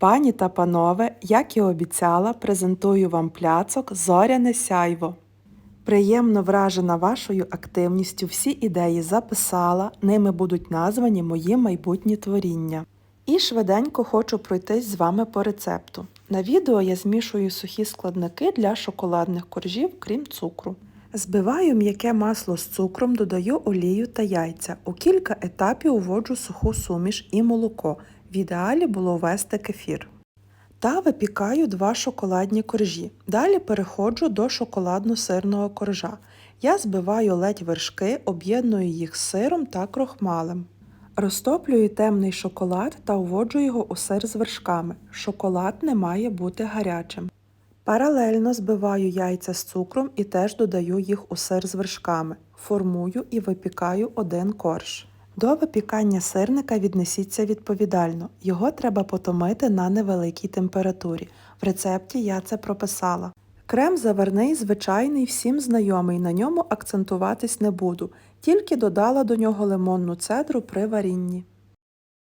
Пані та панове, як і обіцяла, презентую вам пляцок Зоряне сяйво. Приємно вражена вашою активністю, всі ідеї записала, ними будуть названі мої майбутні творіння. І швиденько хочу пройтись з вами по рецепту. На відео я змішую сухі складники для шоколадних коржів, крім цукру. Збиваю м'яке масло з цукром, додаю олію та яйця. У кілька етапів уводжу суху суміш і молоко. В ідеалі було ввести кефір. Та випікаю два шоколадні коржі. Далі переходжу до шоколадно-сирного коржа. Я збиваю ледь вершки, об'єдную їх з сиром та крохмалем. Розтоплюю темний шоколад та вводжу його у сир з вершками. Шоколад не має бути гарячим. Паралельно збиваю яйця з цукром і теж додаю їх у сир з вершками. Формую і випікаю один корж. До випікання сирника віднесіться відповідально. Його треба потомити на невеликій температурі. В рецепті я це прописала. Крем заварний, звичайний, всім знайомий, на ньому акцентуватись не буду, тільки додала до нього лимонну цедру при варінні.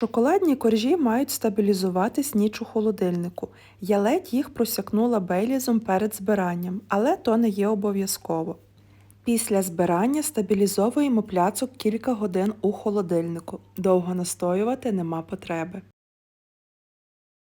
Шоколадні коржі мають стабілізуватись ніч у холодильнику. Я ледь їх просякнула бейлізом перед збиранням, але то не є обов'язково. Після збирання стабілізовуємо пляцок кілька годин у холодильнику. Довго настоювати нема потреби.